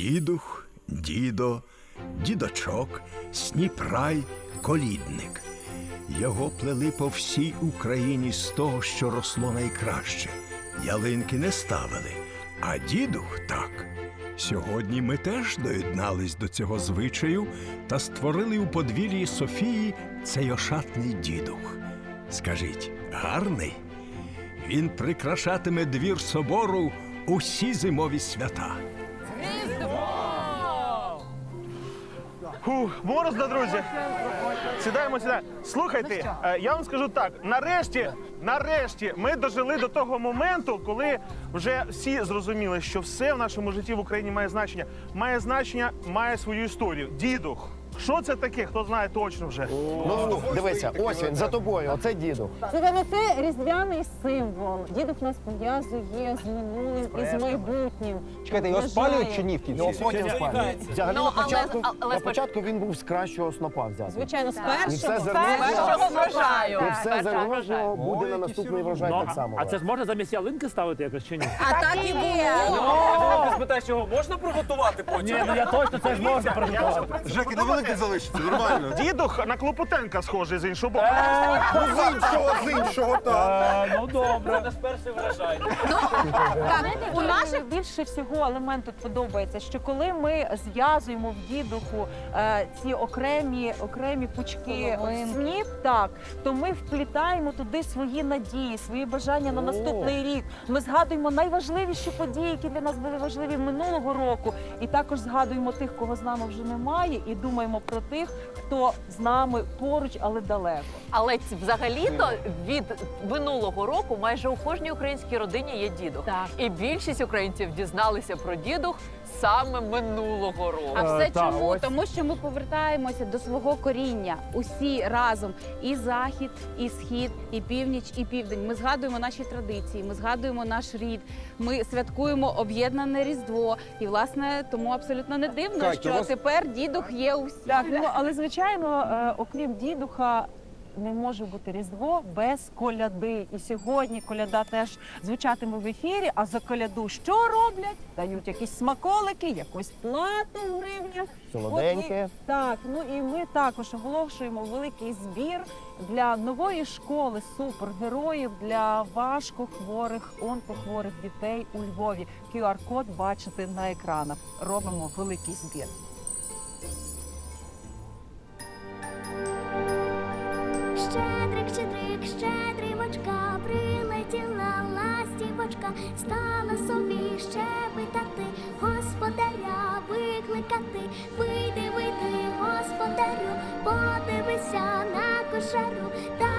Дідух, дідо, дідочок, сніпрай, колідник. Його плели по всій Україні з того, що росло найкраще. Ялинки не ставили, а дідух так. Сьогодні ми теж доєднались до цього звичаю та створили у подвір'ї Софії цей ошатний дідух. Скажіть, гарний? Він прикрашатиме двір собору усі зимові свята. Фух, морозно, друзі. Сідаємо, сідаємо. Слухайте, е, я вам скажу так: нарешті, нарешті, ми дожили до того моменту, коли вже всі зрозуміли, що все в нашому житті в Україні має значення. Має значення, має свою історію. Дідух. Що це таке? Хто знає точно вже? Ну, дивися, ось він за тобою, оце діду. Слухай, ну це різдвяний символ. Дідух нас пов'язує з минулим і з майбутнім. Чекайте, його спалюють чи ні в кінці? Його потім спалюють. Взагалі Ну, на але- початку, але на початку він був з кращого снопа взятий. Звичайно, з І першого. зерно, Першого врожаю. і все зерно буде на наступний врожай Ну, так само. а це ж можна замість ялинки ставити якось чи ні? А так і було. Ти спитаєш, його можна приготувати потім? Ні, ну я точно це ж можна приготувати. Жеки, не великий залишиться, нормально. Дідух на Клопотенка схожий з іншого боку. з іншого, з іншого, так. Е, Ну добре. Ж перший врожай. У наших більше всього елемент тут подобається, що коли ми зв'язуємо в дідуху е, ці окремі окремі пучки сніп, так то ми вплітаємо туди свої надії, свої бажання на наступний рік. Ми згадуємо найважливіші події, які для нас були важливі минулого року, і також згадуємо тих, кого з нами вже немає, і думаємо про тих, хто з нами поруч, але далеко. Але взагалі-то від минулого року майже у кожній українській родині є дідух. Так. І більшість українців дізналися про дідух саме минулого року. А все Е, так, чому? ось. Тому що ми повертаємося до свого коріння усі разом. І захід, і схід, і північ, і південь. Ми згадуємо наші традиції, ми згадуємо наш рід. Ми святкуємо об'єднане різдво. І власне тому абсолютно не дивно, Катя, що вас- тепер дідух є у всіх. Так, ну але звичайно, е, окрім дідуха. Не може бути різдво без коляди. І сьогодні коляда теж звучатиме в ефірі. А за коляду що роблять? Дають якісь смаколики, якусь плату в гривнях. Солоденьке. От і- так, ну і ми також оголошуємо великий збір для нової школи супергероїв для важкохворих, онкохворих дітей у Львові. QR-код бачите на екранах. Робимо великий збір. Щедрик, щедрик, щедрівочка, прилетіла ластівочка, стала собі щебетати, господаря викликати, вийди, вийди, господарю, подивися на кошару, та